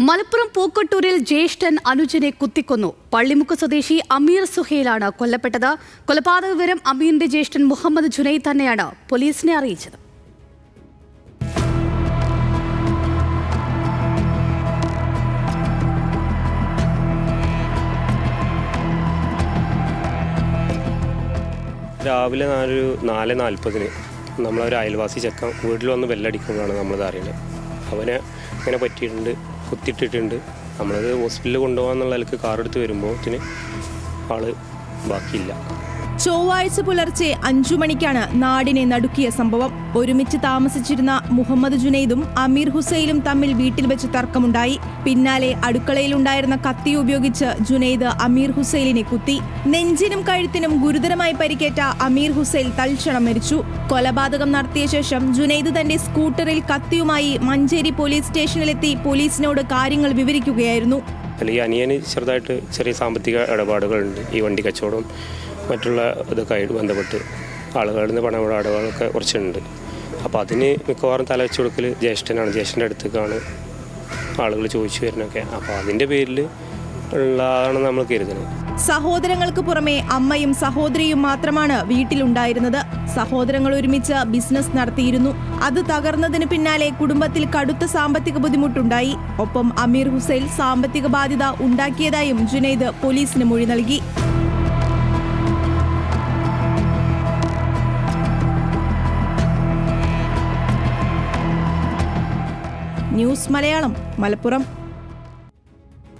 മലപ്പുറം പൂക്കട്ടൂരിൽ ജ്യേഷ്ഠൻ അനുജനെ കുത്തിക്കൊന്നു. പള്ളിമുക്ക് സ്വദേശി അമീർ സുഹേലാണ് കൊല്ലപ്പെട്ടത്. കൊലപാതക വിവരം അമീറിന്റെ ജ്യേഷ്ഠൻ മുഹമ്മദ് ജുനൈദ് തന്നെയാണ് പോലീസിനെ അറിയിച്ചത്. രാവിലെ നാലൊരു നാല് നാൽപ്പതിന് നമ്മളൊരു അയൽവാസി ചെക്കൻ വീട്ടിൽ വന്ന് ബെല്ലടിക്കുന്നതാണ് നമ്മളിത് അറിയുന്നത്. അവനെ ഇങ്ങനെ പറ്റിയിട്ടുണ്ട്. കുത്തിയിട്ടിട്ടുണ്ട്. നമ്മളത് ഹോസ്പിറ്റലിൽ കൊണ്ടുപോകാന്നുള്ള നിലയ്ക്ക് എടുത്ത് വരുമ്പോഴത്തിന് ആൾ ബാക്കിയില്ല. ചൊവ്വാഴ്ച പുലർച്ചെ അഞ്ചു മണിക്കാണ് നാടിനെ നടുക്കിയ സംഭവം. ഒരുമിച്ച് താമസിച്ചിരുന്ന മുഹമ്മദ് ജുനൈദും അമീർ ഹുസൈലും തമ്മിൽ വീട്ടിൽ വെച്ച് തർക്കമുണ്ടായി. പിന്നാലെ അടുക്കളയിലുണ്ടായിരുന്ന കത്തി ഉപയോഗിച്ച് ജുനൈദ് അമീർ ഹുസൈലിനെ കുത്തി. നെഞ്ചിനും കഴുത്തിനും ഗുരുതരമായി പരിക്കേറ്റ അമീർ ഹുസൈൽ തൽക്ഷണം മരിച്ചു. കൊലപാതകം നടത്തിയ ശേഷം ജുനൈദ് തന്റെ സ്കൂട്ടറിൽ കത്തിയുമായി മഞ്ചേരി പോലീസ് സ്റ്റേഷനിലെത്തി പോലീസിനോട് കാര്യങ്ങൾ വിവരിക്കുകയായിരുന്നു. അല്ലെങ്കിൽ അനിയന് ചെറുതായിട്ട് ചെറിയ സാമ്പത്തിക ഇടപാടുകളുണ്ട് ഈ വണ്ടി കച്ചവടം മറ്റുള്ള ഇതൊക്കെ ആയിട്ട് ബന്ധപ്പെട്ട് ആളുകളിൽ നിന്ന് പണമിടപാടുകളൊക്കെ കുറച്ചുണ്ട്. അപ്പോൾ അതിന് മിക്കവാറും തല വെച്ച് കൊടുക്കൽ ജ്യേഷ്ഠനാണ്. ജ്യേഷ്ഠന്റെ അടുത്തേക്കാണ് ആളുകൾ ചോദിച്ചു വരുന്നതൊക്കെ. അപ്പോൾ അതിന്റെ പേരിൽ ഉള്ളതാണ് നമ്മൾ കരുതുന്നത് സഹോദരങ്ങൾക്ക് പുറമെ അമ്മയും സഹോദരിയും മാത്രമാണ് വീട്ടിലുണ്ടായിരുന്നത്. സഹോദരങ്ങൾ ഒരുമിച്ച് ബിസിനസ് നടത്തിയിരുന്നു. അത് തകർന്നതിന് പിന്നാലെ കുടുംബത്തിൽ കടുത്ത സാമ്പത്തിക ബുദ്ധിമുട്ടുണ്ടായി. ഒപ്പം അമീർ ഹുസൈൻ സാമ്പത്തിക ബാധ്യത ഉണ്ടാക്കിയതായും ജുനൈദ് പോലീസിന് മൊഴി നൽകി. ന്യൂസ് മലയാളം മലപ്പുറം.